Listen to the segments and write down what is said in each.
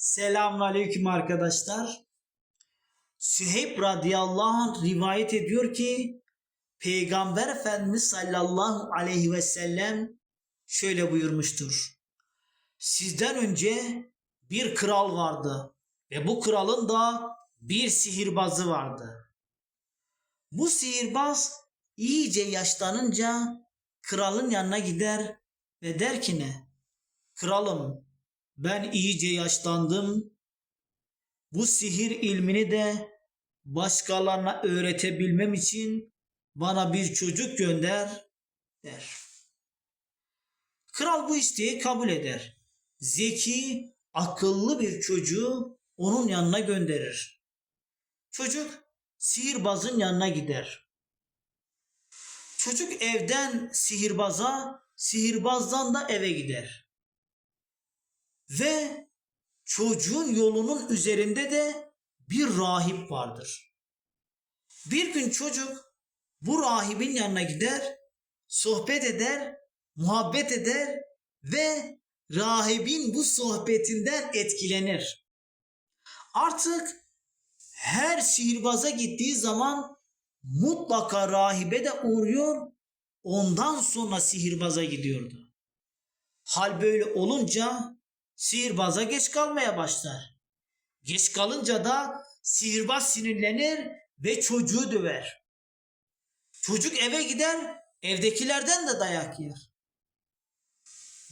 Selamünaleyküm arkadaşlar. Süheyb radıyallahu anh rivayet ediyor ki Peygamber Efendimiz sallallahu aleyhi ve sellem şöyle buyurmuştur. Sizden önce bir kral vardı ve bu kralın da bir sihirbazı vardı. Bu sihirbaz iyice yaşlanınca kralın yanına gider ve der ki ne? Kralım ben iyice yaşlandım. Bu sihir ilmini de başkalarına öğretebilmem için bana bir çocuk gönder der. Kral bu isteği kabul eder. Zeki, akıllı bir çocuğu onun yanına gönderir. Çocuk sihirbazın yanına gider. Çocuk evden sihirbaza, sihirbazdan da eve gider. Ve çocuğun yolunun üzerinde de bir rahip vardır. Bir gün çocuk bu rahibin yanına gider, sohbet eder, muhabbet eder ve rahibin bu sohbetinden etkilenir. Artık her sihirbaza gittiği zaman mutlaka rahibe de uğruyor, ondan sonra sihirbaza gidiyordu. Hal böyle olunca sihirbaza geç kalmaya başlar. Geç kalınca da sihirbaz sinirlenir ve çocuğu döver. Çocuk eve gider, evdekilerden de dayak yer.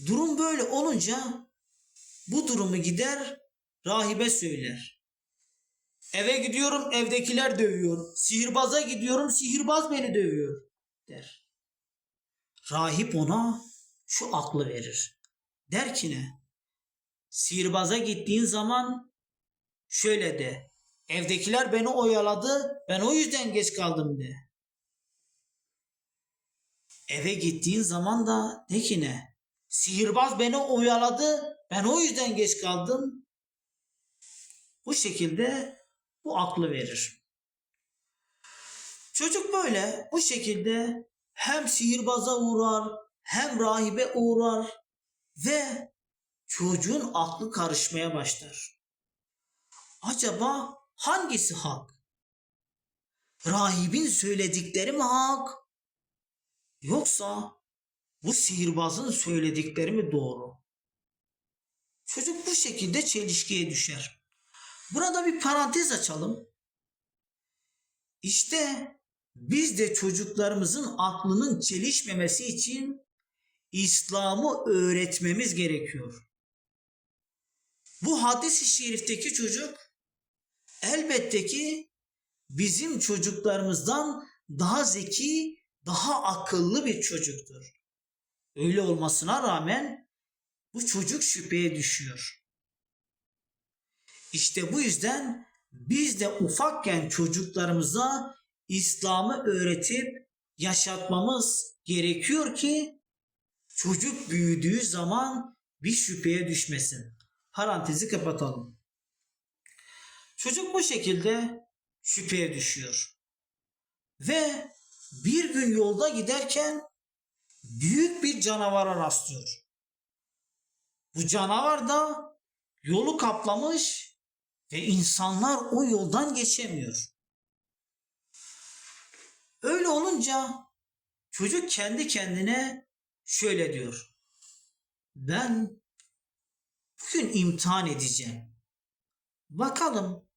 Durum böyle olunca bu durumu gider rahibe söyler. Eve gidiyorum evdekiler dövüyor. Sihirbaza gidiyorum sihirbaz beni dövüyor der. Rahip ona şu aklı verir. Der ki ne? Sihirbaza gittiğin zaman şöyle de. Evdekiler beni oyaladı. Ben o yüzden geç kaldım de. Eve gittiğin zaman da de ki ne? Sihirbaz beni oyaladı. Ben o yüzden geç kaldım. Bu şekilde bu aklı verir. Çocuk böyle bu şekilde hem sihirbaza uğrar hem rahibe uğrar ve çocuğun aklı karışmaya başlar. Acaba hangisi hak? Rahibin söyledikleri mi hak? Yoksa bu sihirbazın söyledikleri mi doğru? Çocuk bu şekilde çelişkiye düşer. Burada bir parantez açalım. İşte biz de çocuklarımızın aklının çelişmemesi için İslam'ı öğretmemiz gerekiyor. Bu hadis-i şerifteki çocuk elbette ki bizim çocuklarımızdan daha zeki, daha akıllı bir çocuktur. Öyle olmasına rağmen bu çocuk şüpheye düşüyor. İşte bu yüzden biz de ufakken çocuklarımıza İslam'ı öğretip yaşatmamız gerekiyor ki çocuk büyüdüğü zaman bir şüpheye düşmesin. Parantezi kapatalım. Çocuk bu şekilde şüpheye düşüyor. Ve bir gün yolda giderken büyük bir canavara rastlıyor. Bu canavar da yolu kaplamış ve insanlar o yoldan geçemiyor. Öyle olunca çocuk kendi kendine şöyle diyor. Ben bugün imtihan edeceğim. Bakalım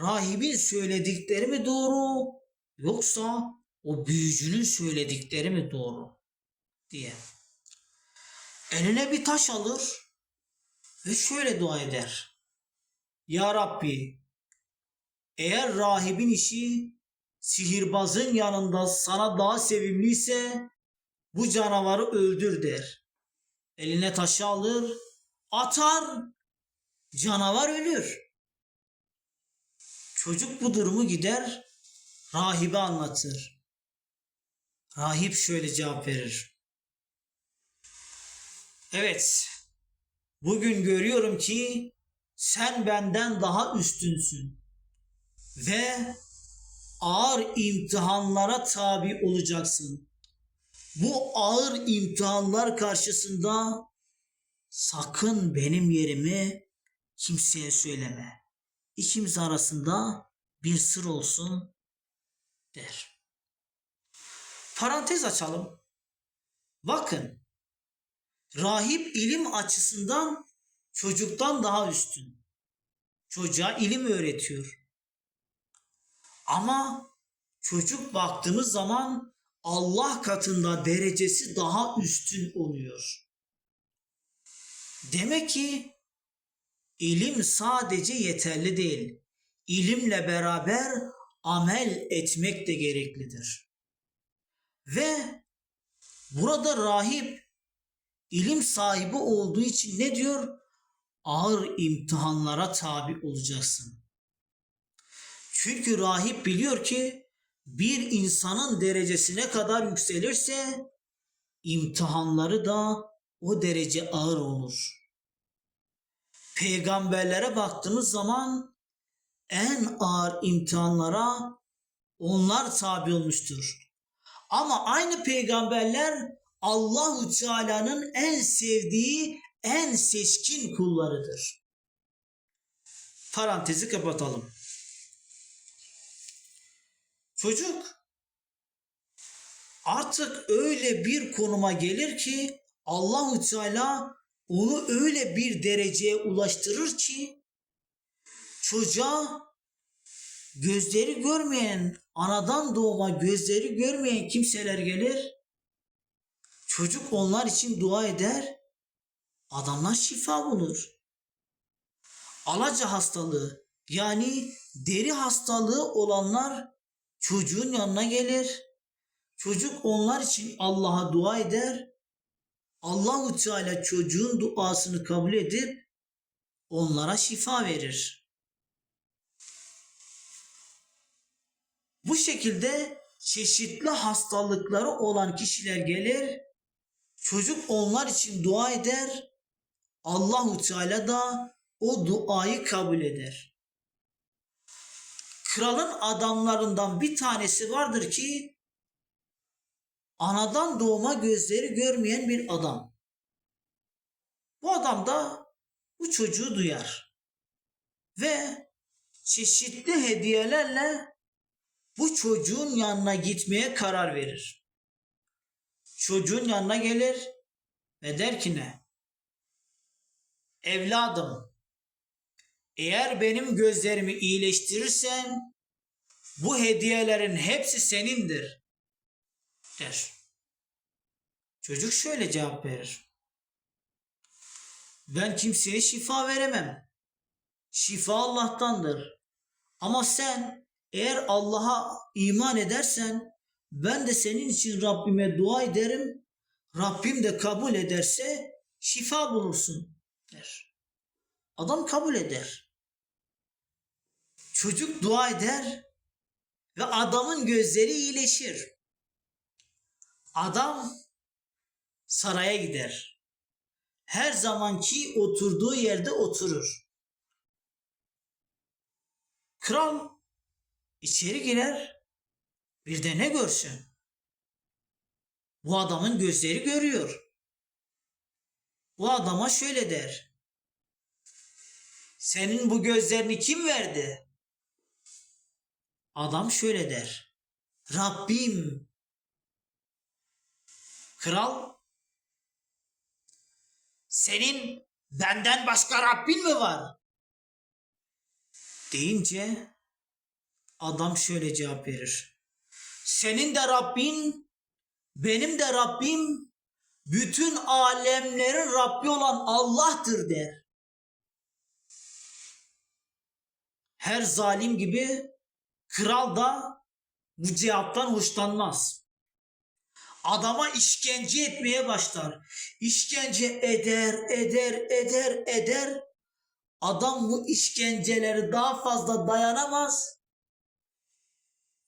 rahibin söyledikleri mi doğru yoksa o büyücünün söyledikleri mi doğru diye. Eline bir taş alır ve şöyle dua eder. Ya Rabbi eğer rahibin işi sihirbazın yanında sana daha sevimliyse bu canavarı öldür der. Eline taşı alır, atar, canavar ölür. Çocuk bu durumu gider, rahibe anlatır. Rahip şöyle cevap verir. Evet, bugün görüyorum ki sen benden daha üstünsün ve ağır imtihanlara tabi olacaksın. Bu ağır imtihanlar karşısında sakın benim yerimi kimseye söyleme. İkimiz arasında bir sır olsun der. Parantez açalım. Bakın. Rahip ilim açısından çocuktan daha üstün. Çocuğa ilim öğretiyor. Ama çocuk baktığımız zaman Allah katında derecesi daha üstün oluyor. Demek ki ilim sadece yeterli değil. İlimle beraber amel etmek de gereklidir. Ve burada rahip ilim sahibi olduğu için ne diyor? Ağır imtihanlara tabi olacaksın. Çünkü rahip biliyor ki bir insanın derecesi ne kadar yükselirse imtihanları da o derece ağır olur. Peygamberlere baktığımız zaman en ağır imtihanlara onlar tabi olmuştur. Ama aynı peygamberler Allahu Teala'nın en sevdiği en seçkin kullarıdır. Parantezi kapatalım. Çocuk artık öyle bir konuma gelir ki Allahu Teala onu öyle bir dereceye ulaştırır ki çocuğa gözleri görmeyen, anadan doğma gözleri görmeyen kimseler gelir. Çocuk onlar için dua eder. Adamlar şifa bulur. Alaca hastalığı yani deri hastalığı olanlar çocuğun yanına gelir. Çocuk onlar için Allah'a dua eder. Allahu Teala çocuğun duasını kabul edip onlara şifa verir. Bu şekilde çeşitli hastalıkları olan kişiler gelir. Çocuk onlar için dua eder. Allahu Teala da o duayı kabul eder. Kralın adamlarından bir tanesi vardır ki anadan doğma gözleri görmeyen bir adam. Bu adam da bu çocuğu duyar ve çeşitli hediyelerle bu çocuğun yanına gitmeye karar verir. Çocuğun yanına gelir ve der ki ne? Evladım, eğer benim gözlerimi iyileştirirsen bu hediyelerin hepsi senindir der. Çocuk şöyle cevap verir. Ben kimseye şifa veremem. Şifa Allah'tandır. Ama sen eğer Allah'a iman edersen ben de senin için Rabbime dua ederim. Rabbim de kabul ederse şifa bulursun der. Adam kabul eder. Çocuk dua eder ve adamın gözleri iyileşir. Adam saraya gider. Her zamanki oturduğu yerde oturur. Kral içeri girer. Bir de ne görsün? Bu adamın gözleri görüyor. Bu adama şöyle der. Senin bu gözlerini kim verdi? Adam şöyle der. Rabbim. Kral senin benden başka Rabbin mi var? Deyince adam şöyle cevap verir. Senin de Rabbin, benim de Rabbim, bütün alemlerin Rabbi olan Allah'tır der. Her zalim gibi kral da bu cevaptan hoşlanmaz. Adama işkence etmeye başlar. İşkence eder, eder, eder, eder. Adam bu işkenceleri daha fazla dayanamaz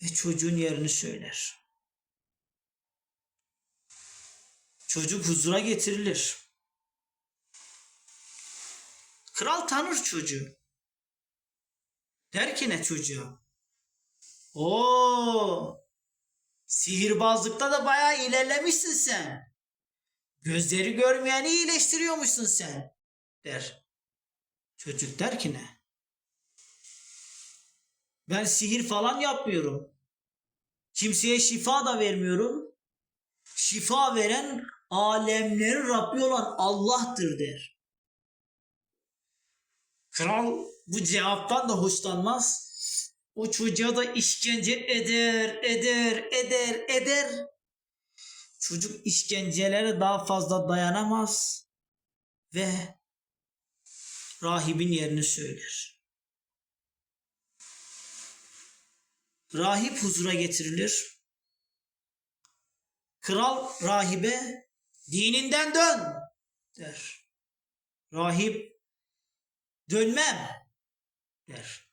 ve çocuğun yerini söyler. Çocuk huzura getirilir. Kral tanır çocuğu. Der ki ne çocuğa? Oo, sihirbazlıkta da bayağı ilerlemişsin sen. Gözleri görmeyeni iyileştiriyormuşsun sen der. Çocuk der ki ne? Ben sihir falan yapmıyorum. Kimseye şifa da vermiyorum. Şifa veren alemlerin Rabbi olan Allah'tır der. Kral bu cevaptan da hoşlanmaz. O çocuğa da işkence eder, eder, eder, eder. Çocuk işkencelere daha fazla dayanamaz ve rahibin yerini söyler. Rahip huzura getirilir. Kral rahibe dininden dön der. Rahip dönmem der.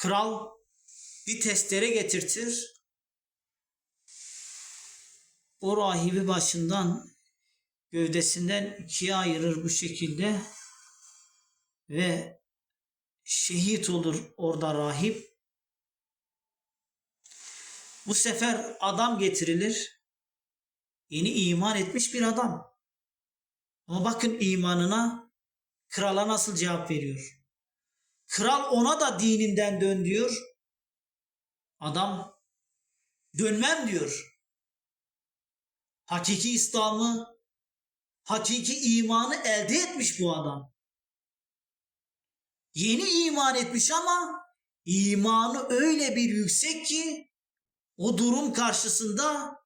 Kral bir testere getirtir. O rahibi başından gövdesinden ikiye ayırır bu şekilde ve şehit olur orada rahip. Bu sefer adam getirilir. Yeni iman etmiş bir adam. Ama bakın imanına krala nasıl cevap veriyor. Kral ona da dininden dön diyor. Adam dönmem diyor. Hakiki İslam'ı, hakiki imanı elde etmiş bu adam. Yeni iman etmiş ama imanı öyle bir yüksek ki o durum karşısında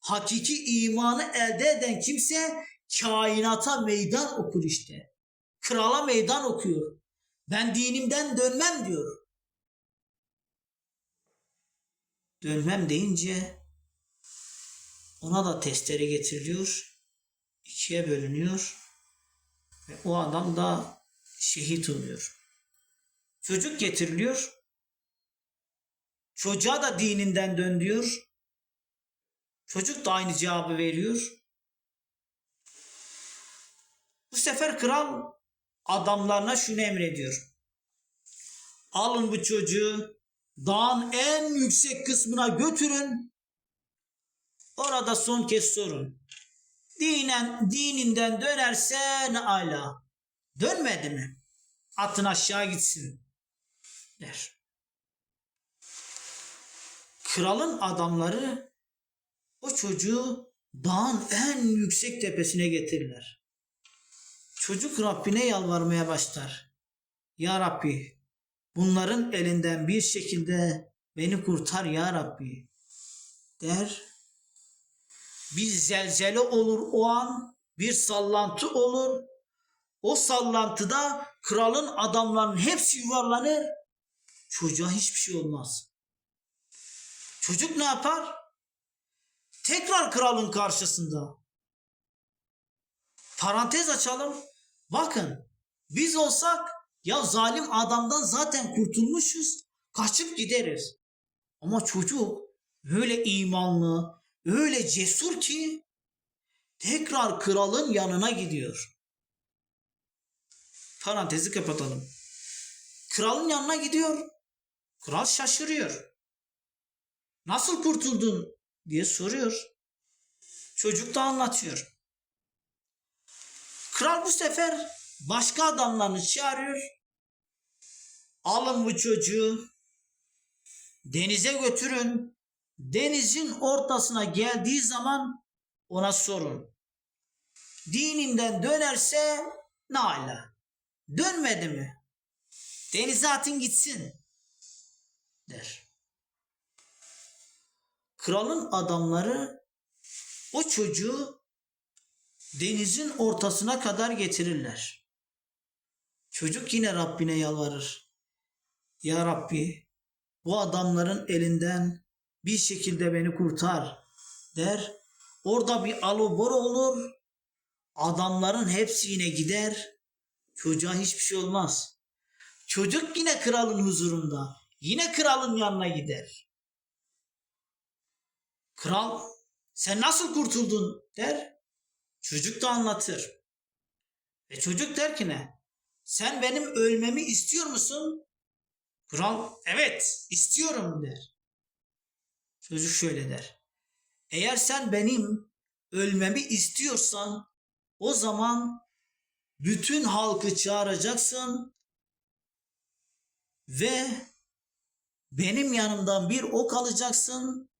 hakiki imanı elde eden kimse kainata meydan okur işte. Krala meydan okuyor. Ben dinimden dönmem diyor. Dönmem deyince ona da testere getiriliyor. ikiye bölünüyor. Ve o adam da şehit oluyor. Çocuk getiriliyor. Çocuğa da dininden dön diyor. Çocuk da aynı cevabı veriyor. Bu sefer kral adamlarına şunu emrediyor. Alın bu çocuğu dağın en yüksek kısmına götürün. Orada son kez sorun. Dinen, dininden dönerse ne ala. Dönmedi mi? Atın aşağı gitsin der. Kralın adamları o çocuğu dağın en yüksek tepesine getirirler. Çocuk Rabbine yalvarmaya başlar. Ya Rabbi bunların elinden bir şekilde beni kurtar ya Rabbi der. Bir zelzele olur o an, bir sallantı olur. O sallantıda kralın adamlarının hepsi yuvarlanır. Çocuğa hiçbir şey olmaz. Çocuk ne yapar? Tekrar kralın karşısında. Parantez açalım. Bakın biz olsak ya zalim adamdan zaten kurtulmuşuz. Kaçıp gideriz. Ama çocuk öyle imanlı, öyle cesur ki tekrar kralın yanına gidiyor. Parantezi kapatalım. Kralın yanına gidiyor. Kral şaşırıyor. Nasıl kurtuldun diye soruyor. Çocuk da anlatıyor. Kral bu sefer başka adamlarını çağırıyor. Alın bu çocuğu denize götürün. Denizin ortasına geldiği zaman ona sorun. Dininden dönerse ne ala. Dönmedi mi? Denize atın gitsin der. Kralın adamları o çocuğu denizin ortasına kadar getirirler. Çocuk yine Rabbine yalvarır. Ya Rabbi bu adamların elinden bir şekilde beni kurtar der. Orada bir alubor olur. Adamların hepsi yine gider. Çocuğa hiçbir şey olmaz. Çocuk yine kralın huzurunda. Yine kralın yanına gider. Kral sen nasıl kurtuldun der. Çocuk da anlatır. Ve çocuk der ki ne? Sen benim ölmemi istiyor musun? Kral evet istiyorum der. Çocuk şöyle der. Eğer sen benim ölmemi istiyorsan o zaman bütün halkı çağıracaksın ve benim yanımdan bir ok alacaksın.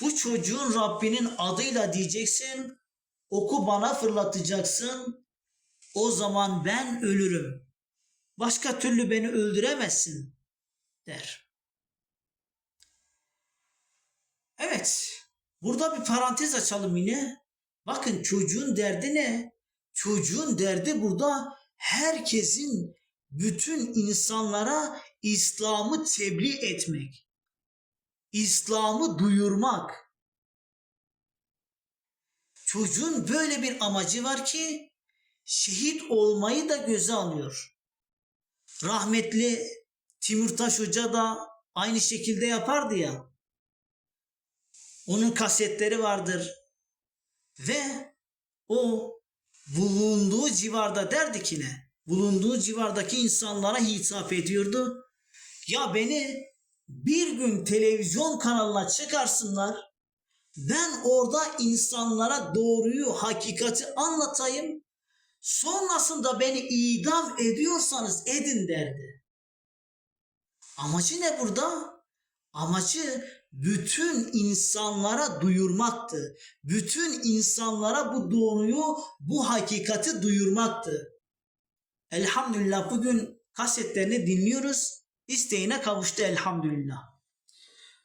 Bu çocuğun Rabbinin adıyla diyeceksin. Oku bana fırlatacaksın. O zaman ben ölürüm. Başka türlü beni öldüremezsin der. Evet. Burada bir parantez açalım yine. Bakın çocuğun derdi ne? Çocuğun derdi burada herkesin bütün insanlara İslam'ı tebliğ etmek. İslam'ı duyurmak. Çocuğun böyle bir amacı var ki şehit olmayı da göze alıyor. Rahmetli Timurtaş Hoca da aynı şekilde yapardı ya. Onun kasetleri vardır. Ve o bulunduğu civarda derdi ki ne? Bulunduğu civardaki insanlara hitap ediyordu. Ya beni bir gün televizyon kanalına çıkarsınlar. Ben orada insanlara doğruyu, hakikati anlatayım. Sonrasında beni idam ediyorsanız edin derdi. Amacı ne burada? Amacı bütün insanlara duyurmaktı. Bütün insanlara bu doğruyu, bu hakikati duyurmaktı. Elhamdülillah bugün kasetlerini dinliyoruz. İsteğine kavuştu elhamdülillah.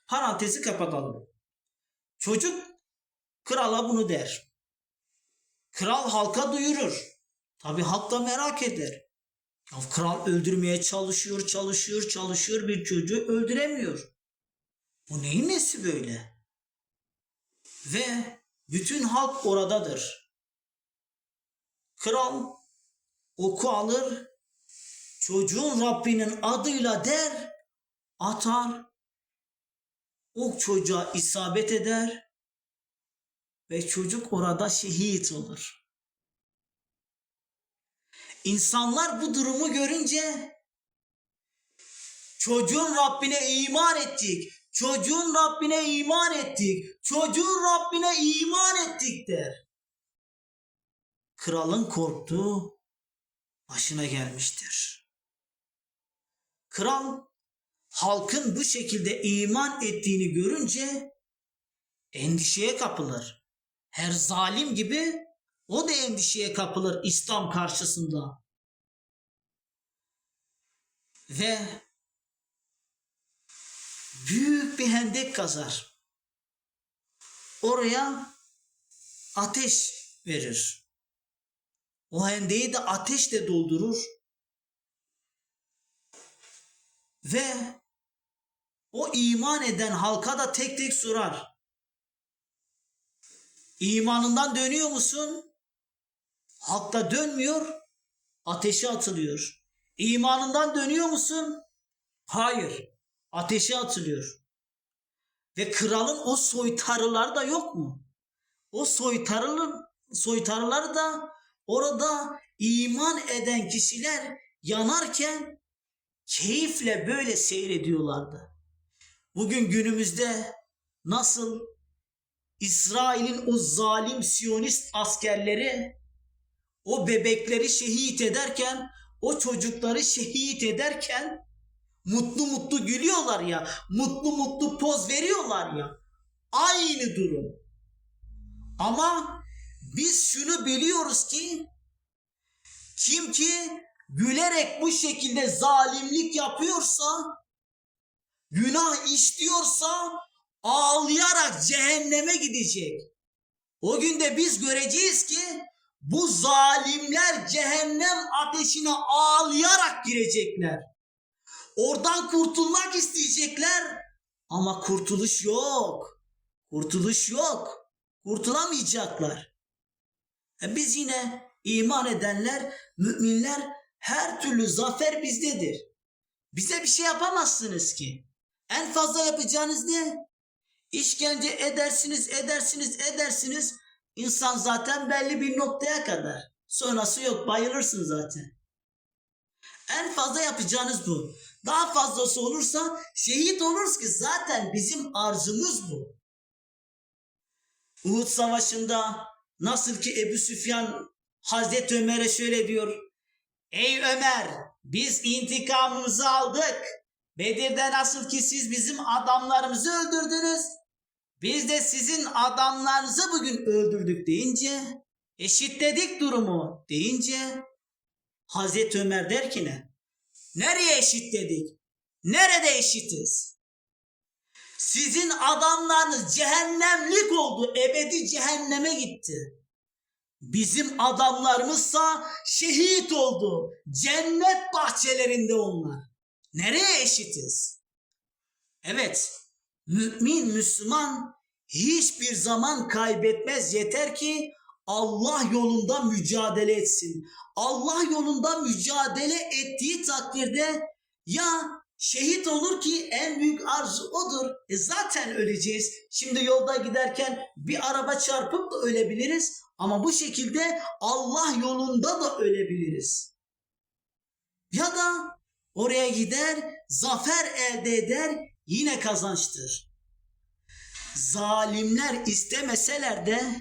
Parantezi kapatalım. Çocuk krala bunu der. Kral halka duyurur. Tabi halk da merak eder. Ya kral öldürmeye çalışıyor, çalışıyor, çalışıyor bir çocuğu öldüremiyor. Bu neyin nesi böyle? Ve bütün halk oradadır. Kral oku alır, çocuğun Rabbinin adıyla der, atar, ok çocuğa isabet eder ve çocuk orada şehit olur. İnsanlar bu durumu görünce çocuğun Rabbine iman ettik, çocuğun Rabbine iman ettik, çocuğun Rabbine iman ettik der. Kralın korktuğu başına gelmiştir. Kral halkın bu şekilde iman ettiğini görünce endişeye kapılır. Her zalim gibi o da endişeye kapılır İslam karşısında. Ve büyük bir hendek kazar. Oraya ateş verir. O hendeyi de ateşle doldurur. Ve o iman eden halka da tek tek sorar. İmanından dönüyor musun? Halk da dönmüyor. Ateşe atılıyor. İmanından dönüyor musun? Hayır. Ateşe atılıyor. Ve kralın o soytarıları da yok mu? O soytarının soytarıları da orada iman eden kişiler yanarken keyifle böyle seyrediyorlardı. Bugün günümüzde nasıl İsrail'in o zalim Siyonist askerleri o bebekleri şehit ederken, o çocukları şehit ederken mutlu mutlu gülüyorlar ya, mutlu mutlu poz veriyorlar ya. Aynı durum. Ama biz şunu biliyoruz ki kim ki gülerek bu şekilde zalimlik yapıyorsa, günah işliyorsa ağlayarak cehenneme gidecek. O günde biz göreceğiz ki bu zalimler cehennem ateşine ağlayarak girecekler. Oradan kurtulmak isteyecekler ama kurtuluş yok. Kurtuluş yok. Kurtulamayacaklar. E biz yine iman edenler, müminler her türlü zafer bizdedir. Bize bir şey yapamazsınız ki. En fazla yapacağınız ne? İşkence edersiniz, edersiniz, edersiniz. İnsan zaten belli bir noktaya kadar. Sonrası yok, bayılırsın zaten. En fazla yapacağınız bu. Daha fazlası olursa şehit oluruz ki zaten bizim arzumuz bu. Uhud Savaşı'nda nasıl ki Ebu Süfyan Hazreti Ömer'e şöyle diyor. Ey Ömer biz intikamımızı aldık. Bedir'de nasıl ki siz bizim adamlarımızı öldürdünüz. Biz de sizin adamlarınızı bugün öldürdük deyince eşitledik durumu deyince Hazreti Ömer der ki ne? Nereye eşitledik? Nerede eşitiz? Sizin adamlarınız cehennemlik oldu. Ebedi cehenneme gitti. Bizim adamlarımızsa şehit oldu. Cennet bahçelerinde onlar. Nereye eşitiz? Evet, mümin, Müslüman hiçbir zaman kaybetmez. Yeter ki Allah yolunda mücadele etsin. Allah yolunda mücadele ettiği takdirde ya şehit olur ki en büyük arzu odur. E zaten öleceğiz. Şimdi yolda giderken bir araba çarpıp da ölebiliriz. Ama bu şekilde Allah yolunda da ölebiliriz. Ya da oraya gider, zafer elde eder, yine kazançtır. Zalimler istemeseler de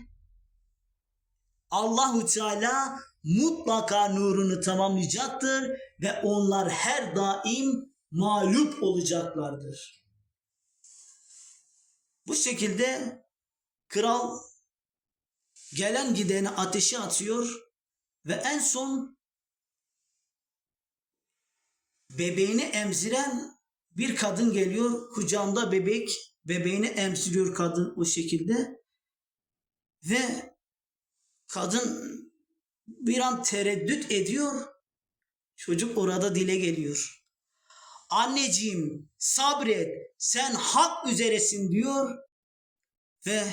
Allahu Teala mutlaka nurunu tamamlayacaktır ve onlar her daim mağlup olacaklardır. Bu şekilde kral gelen gideni ateşe atıyor ve en son bebeğini emziren bir kadın geliyor. Kucağında bebek, bebeğini emziriyor kadın o şekilde. Ve kadın bir an tereddüt ediyor. Çocuk orada dile geliyor. Anneciğim sabret sen hak üzeresin diyor. Ve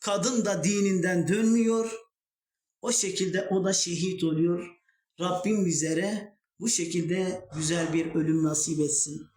kadın da dininden dönmüyor. O şekilde o da şehit oluyor. Rabbim bizlere bu şekilde güzel bir ölüm nasip etsin.